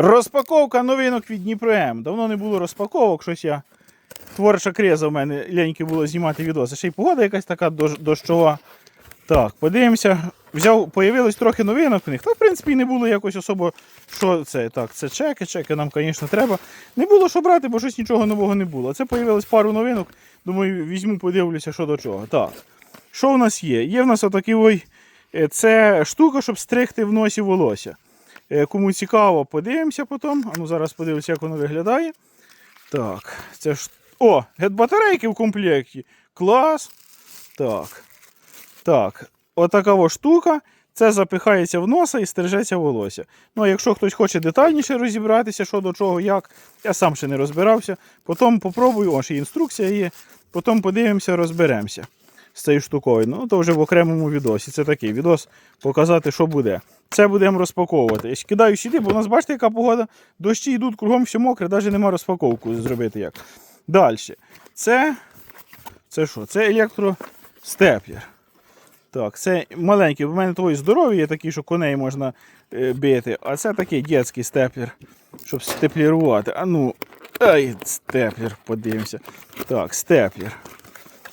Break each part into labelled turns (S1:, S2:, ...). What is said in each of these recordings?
S1: Розпаковка новинок від Дніпром. Давно не було розпаковок, щось я. Творча креза в мене ляньки було знімати відоси. Ще й погода якась така дощова. Так, подивимося. Взяв, появилось трохи новинок в них. Та, в принципі, не було якось особо, що це. Так, це чеки, чеки нам, звісно, треба. Не було що брати, бо щось нічого нового не було. Це появилось пару новинок. Думаю, візьму, подивлюся, що до чого. Так. Що в нас є? Є в нас отакий ой, е, це штука, щоб стригти в носі волосся. Е, Кому цікаво, подивимося потім. А ну зараз подивимося, як воно виглядає. Так, це ж. О, гет-батарейки в комплекті. Клас. Так. Так. Отака во штука. Це запихається в носа і стрижеться волосся. Ну, а якщо хтось хоче детальніше розібратися, що до чого, як, я сам ще не розбирався. Потім попробую, о, ще інструкція є. Потім подивимося, розберемося з цією штукою. Ну, то вже в окремому відосі. Це такий відос показати, що буде. Це будемо розпаковувати. Я кидаю сюди, бо у нас бачите, яка погода. Дощі йдуть, кругом все мокре, навіть нема розпаковку зробити як. Далі. Це. Це що? Це електростеплер. Так, це маленький. У мене твої здорові є такі, що коней можна е, бити. А це такий дитячий степлер, щоб степлірувати. А ну, ай, степлер, подивимося. Так, степлер.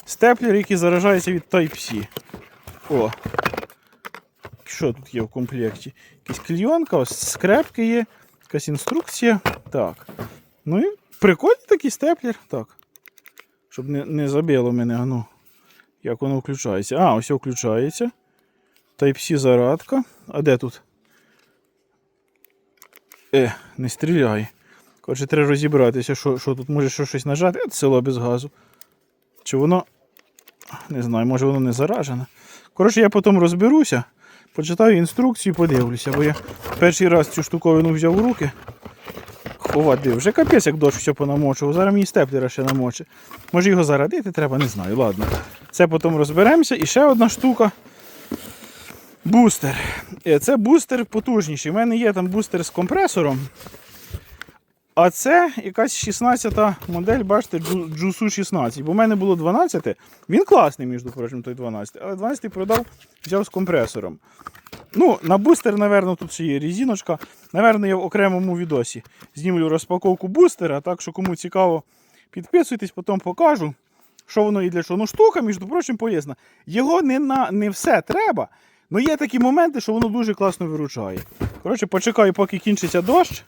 S1: Степлер, який заражається від Type-C. О. Що тут є в комплекті? Якась клейонка, ось скрепки є, якась інструкція. Так. Ну і прикольний такий степлер. Так. Щоб не, не забило мене, ну. Як воно включається? А, ось включається. Type-C зарадка. А де тут? Е, не стріляй. Коротше, треба розібратися, що, що тут може що щось нажати. Е, село без газу. Чи воно. Не знаю, може воно не заражене. Коротше, я потім розберуся, почитаю інструкцію подивлюся, бо я перший раз цю штуковину взяв у руки. Ховати, вже капець, як дощ все понамочував. Зараз мені степлера ще намоче. Може його зарадити треба, не знаю. Ладно. Це потім розберемося. І ще одна штука. Бустер. Е, Це бустер потужніший. У мене є там бустер з компресором. А це якась 16-та модель, бачите, Джу- Джусу 16. Бо в мене було 12. Він класний, між прочим, той 12. Але 12 продав, взяв з компресором. Ну, на бустер, напевно, тут ще є резиночка. Наверно, я в окремому відосі знімлю розпаковку бустера. Так що кому цікаво, підписуйтесь, потім покажу, що воно і для чого. Ну, штука, між прочим, поясна. Його не на не все треба. але є такі моменти, що воно дуже класно виручає. Коротше, почекаю, поки кінчиться дощ.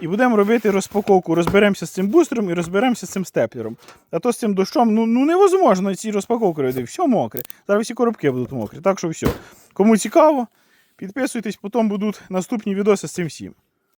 S1: І будемо робити розпаковку. Розберемося з цим бустером і розберемося з цим степлером. А то з цим дощом ну, ну невозможно ці розпаковки робити. Все мокре. Зараз всі коробки будуть мокрі. Так що все. Кому цікаво, підписуйтесь, потім будуть наступні відоси з цим всім.